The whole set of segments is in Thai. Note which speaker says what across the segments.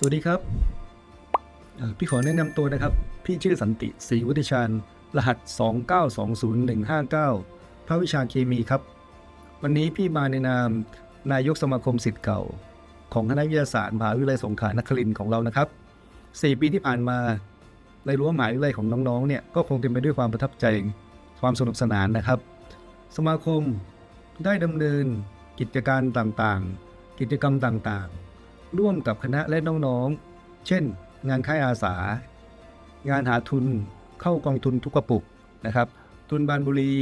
Speaker 1: สวัสดีครับ พี่ขอแนะนำตัวนะครับ พี่ชื่อสันติศรีวุฒิชาญรหัส 2920159 ภาควิชาเคมีครับ วันนี้พี่มาในนามนายกสมาคมสิทธิ์เก่า ของคณะวิทยาศาสตร์มหาวิทยาลัยสงขลานครินทร์ของเรานะครับ4ปีที่ผ่านมาในรั้วมหาวิทยาลัยของน้องๆเนี่ยก็คงเต็มไปด้วยความประทับใจความสนุกสนานนะครับ สมาคมได้ดำเนินกิจการต่างๆ กิจกรรมต่างๆ ร่วมกับคณะและน้องๆ เช่น งานค่ายอาสา งานหาทุนเข้ากองทุนทุกกระปุกนะครับ ทุนบานบุรี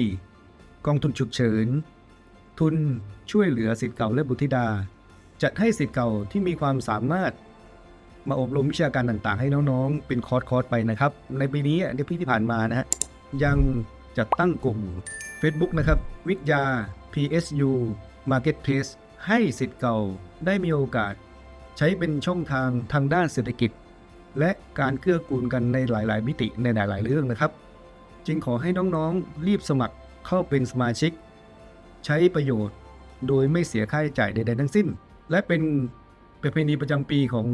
Speaker 1: กองทุนฉุกเฉิน ทุนช่วยเหลือสิทธิ์เก่าและบุตรธิดา จัดให้สิทธิ์เก่าที่มีความสามารถ มาอบรมวิชาการต่างๆ ให้น้องๆ เป็นคอร์สคอร์สไปนะครับ ในปีนี้ในปีที่ผ่านมานะฮะยังจัดตั้งกลุ่ม Facebook นะครับ วิทยา PSU Marketplace ให้สิทธิ์เก่าได้มีโอกาส ใช้เป็นช่องทางทางด้านเศรษฐกิจ และการเกื้อกูลกันในหลาย ๆ มิติในหลาย ๆ เรื่องนะครับ จึงขอให้น้อง ๆ รีบสมัครเข้าเป็นสมาชิก ใช้ประโยชน์โดยไม่เสียค่าใช้จ่ายใด ๆ ทั้งสิ้น และเป็นประเพณีประจำปีของ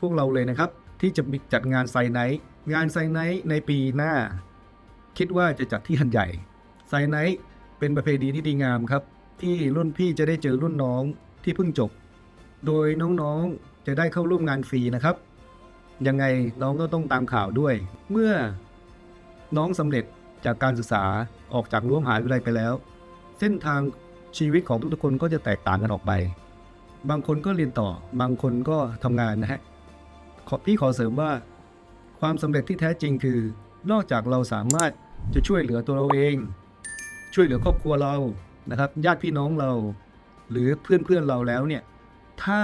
Speaker 1: พวกเราเลยนะครับ ที่จะมีจัดงานไซไนท์งานไซไนท์ในปีหน้า คิดว่าจะจัดที่หันใหญ่ไซไนท์เป็นประเพณีที่ดีงามครับ ที่รุ่นพี่จะได้เจอรุ่นน้องที่เพิ่งจบ โดยน้องๆจะได้เข้าร่วมงานฟรีนะครับ ยังไงน้องก็ต้องตามข่าวด้วย เมื่อน้องสำเร็จจากการศึกษาออกจากรั้วมหาวิทยาลัยไปแล้ว เส้นทางชีวิตของทุกๆคนก็จะแตกต่างกันออกไป บางคนก็เรียนต่อบางคนก็ทำงานนะฮะขอพี่ขอเสริมว่า ความสำเร็จที่แท้จริงคือ นอกจากเราสามารถจะช่วยเหลือตัวเราเอง ช่วยเหลือครอบครัวเรานะครับ ญาติพี่น้องเรา หรือเพื่อนเพื่อนเราแล้วเนี่ย ถ้า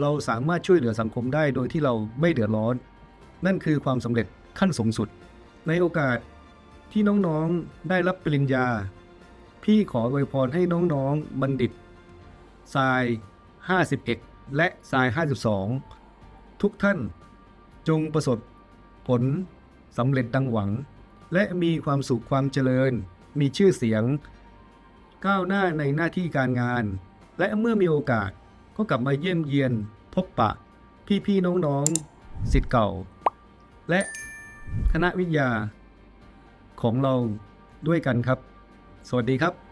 Speaker 1: เราสามารถช่วยเหลือสังคมได้โดยที่เราไม่เดือดร้อน นั่นคือความสำเร็จขั้นสูงสุด ในโอกาสที่น้องๆได้รับปริญญา พี่ขออวยพรให้น้องๆ บัณฑิตทราย 51 และทราย 52 ทุกท่านจงประสบผลสำเร็จดังหวัง และมีความสุขความเจริญ มีชื่อเสียง ก้าวหน้าในหน้าที่การงาน และเมื่อมีโอกาส ก็กลับมาเยี่ยมเยียนพบปะ พี่ๆน้องๆสิทธิ์เก่า และคณะวิทยาของเราด้วยกันครับ สวัสดีครับ